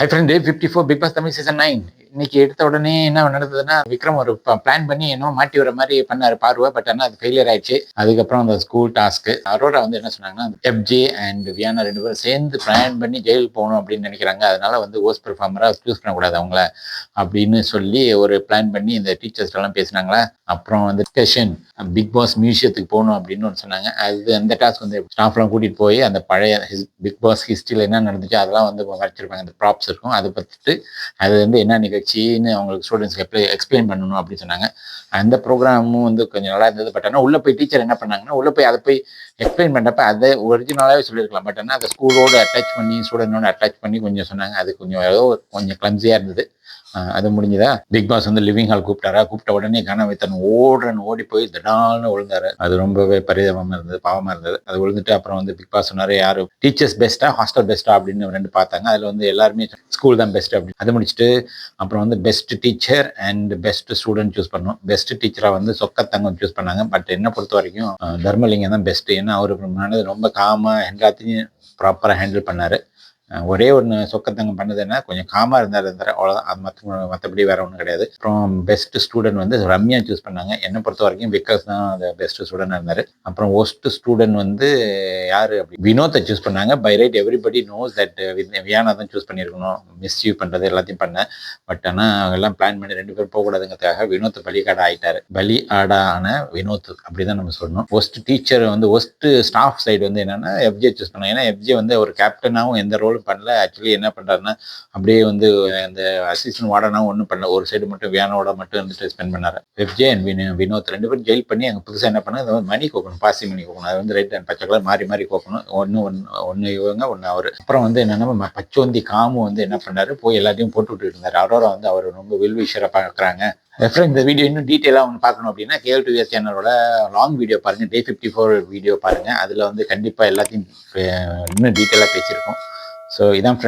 Hi friend day fifty four Bigg Boss Tamil season nine இன்னைக்கு எடுத்த உடனே என்ன நடந்ததுன்னா விக்ரம் ஒரு பிளான் பண்ணி என்ன மாட்டி வர மாதிரி பண்ணாரு பார்வை பட் ஆனால் அது ஃபெயிலியர் ஆயிடுச்சு. அதுக்கப்புறம் அந்த ஸ்கூல் டாஸ்க்கு அரோரா வந்து என்ன சொன்னாங்கன்னா எஃப்ஜே அண்ட் வியானா ரெண்டு பேரும் சேர்ந்து பிளான் பண்ணி ஜெயிலுக்கு போகணும் அப்படின்னு நினைக்கிறாங்க. அதனால வந்து ஓஸ் பெர்ஃபார்மராக சூஸ் பண்ணக்கூடாது அவங்கள அப்படின்னு சொல்லி ஒரு பிளான் பண்ணி இந்த டீச்சர்ஸ் எல்லாம் பேசினாங்களா? அப்புறம் வந்து டிஸ்கஷன் பிக் பாஸ் மியூசியத்துக்கு போகணும் அப்படின்னு ஒன்று சொன்னாங்க. அது அந்த டாஸ்க் வந்து ஸ்டாஃப்லாம் கூட்டிகிட்டு போய் அந்த பழைய பிக் பாஸ் ஹிஸ்ட்ரியில் என்ன நடந்துச்சு அதெல்லாம் வந்து வச்சிருப்பாங்க அந்த ப்ராப்ஸ் இருக்கும் அதை பற்றிட்டு அது வந்து என்ன நிகழ்ச்சின்னு அவங்களுக்கு ஸ்டூடெண்ட்ஸ்க்கு எப்படி எக்ஸ்பிளைன் பண்ணணும் அப்படின்னு சொன்னாங்க. அந்த ப்ரோக்ராமும் வந்து கொஞ்சம் நல்லா இருந்தது. பட் ஆனால் உள்ளே போய் டீச்சர் என்ன பண்ணாங்கன்னா உள்ளே போய் அதை போய் எக்ஸ்பிளைன் பண்ணுறப்ப அதை ஒரிஜினலாகவே சொல்லியிருக்கலாம். பட் ஆனால் அதை ஸ்கூலோடு அட்டாச் பண்ணி ஸ்டூடெண்டோட அட்டாச் பண்ணி கொஞ்சம் சொன்னாங்க. அது கொஞ்சம் ஏதோ கொஞ்சம் கிளம்ஸியாக இருந்தது. அது முடிஞ்சதா? பிக் பாஸ் வந்து லிவிங் ஹால் கூப்பிட்டாரா? கூப்பிட்ட உடனே கனவைத்தன் ஓடுறன்னு ஓடி போய் திடால்னு விழுந்தாரு. அது ரொம்பவே பரிதாபமாக இருந்தது பாவமாக இருந்தது. அது விழுந்துட்டு அப்புறம் வந்து பிக் பாஸ் சொன்னார் யார்? டீச்சர்ஸ் பெஸ்ட்டா ஹாஸ்டல் பெஸ்ட்டா? அப்படின்னு ரெண்டு பார்த்தாங்க. அதில் வந்து எல்லாருமே ஸ்கூல் தான் பெஸ்ட் அப்படின்னு. அது முடிச்சுட்டு அப்புறம் வந்து best teacher and best student choose பண்ணோம். பெஸ்ட் டீச்சராக வந்து சொக்கத்தங்கம் சூஸ் பண்ணாங்க. பட் என்ன பொறுத்த வரைக்கும் தர்மலிங்கம் தான் பெஸ்ட் ஏன்னா அவர் முன்னாடி ரொம்ப காமாக எல்லாத்தையும் ப்ராப்பராக ஹேண்டில் பண்ணார். ஒரே ஒன்று சொக்கத்தங்கம் பண்ணது என்ன? கொஞ்சம் காமாக இருந்தால் இருந்தார் அவ்வளோதான் அது மற்ற மற்றபடி வேறு ஒன்றும் கிடையாது. அப்புறம் பெஸ்ட் ஸ்டூடெண்ட் வந்து ரம்யா சூஸ் பண்ணாங்க. என்னை பொறுத்த வரைக்கும் விகாஸ் தான் அந்த பெஸ்ட் ஸ்டூடெண்ட் இருந்தார். அப்புறம் ஒஸ்ட் ஸ்டூடெண்ட் வந்து யார் அப்படி? வினோத்தை சூஸ் பண்ணாங்க. By right everybody knows that Viyana தான் சூஸ் பண்ணியிருக்கணும். மிஸ்யூ பண்ணுறது எல்லாத்தையும் பண்ணேன். பட் ஆனால் எல்லாம் பிளான் பண்ணி ரெண்டு பேரும் போகக்கூடாதுங்கிறதுக்காக வினோத் பலிகாடா ஆயிட்டாரு. பலி ஆடான வினோத் அப்படி தான் நம்ம சொல்லணும். ஒஸ்ட் டீச்சர் வந்து ஒஸ்ட் ஸ்டாஃப் சைடு வந்து என்னென்னா எஃப்ஜே சூஸ் பண்ணாங்க. ஏன்னா எஃப்ஜே வந்து ஒரு கேப்டனாகவும் எந்த ரோல் ஒன்றும் பண்ணல. ஆக்சுவலி என்ன பண்ணுறாருன்னா அப்படியே வந்து அந்த அசிஸ்டன்ட் வார்டனாக ஒன்றும் பண்ணல. ஒரு சைடு மட்டும் வியானோட மட்டும் இருந்துட்டு ஸ்பெண்ட் பண்ணார். எஃப்ஜே அண்ட் வினோ வினோத் ரெண்டு பேரும் ஜெயில் பண்ணி அங்கே புதுசாக என்ன பண்ணாங்க வந்து மணி கோக்கணும் பாசி மணி கோக்கணும். அது வந்து ரைட் அண்ட் பச்சை கலர் மாறி மாறி கோக்கணும். ஒன்று ஒன்று ஒன்று இவங்க ஒன்று அவர். அப்புறம் வந்து என்னென்னா பச்சோந்தி காமு வந்து என்ன பண்ணார் போய் எல்லாத்தையும் போட்டு விட்டுட்டு இருந்தார். அரோரா வந்து அவர் ரொம்ப வில்விஷராக பார்க்குறாங்க ரெஃபரன் இந்த வீடியோ இன்னும் டீட்டெயிலாக ஒன்று பார்க்கணும் அப்படின்னா கேஎல் டிவிஎஸ் சேனலோட லாங் வீடியோ பாருங்கள் டே ஃபிஃப்டி ஃபோர் வீடியோ பாருங்கள் அதில் வந்து கண்டிப்பாக எல்லாத்தையும் இன்னும் டீட்டெயிலாக பேசியிருக்கோம். ஸோ இதான் ஃப்ரெண்ட்ஸ்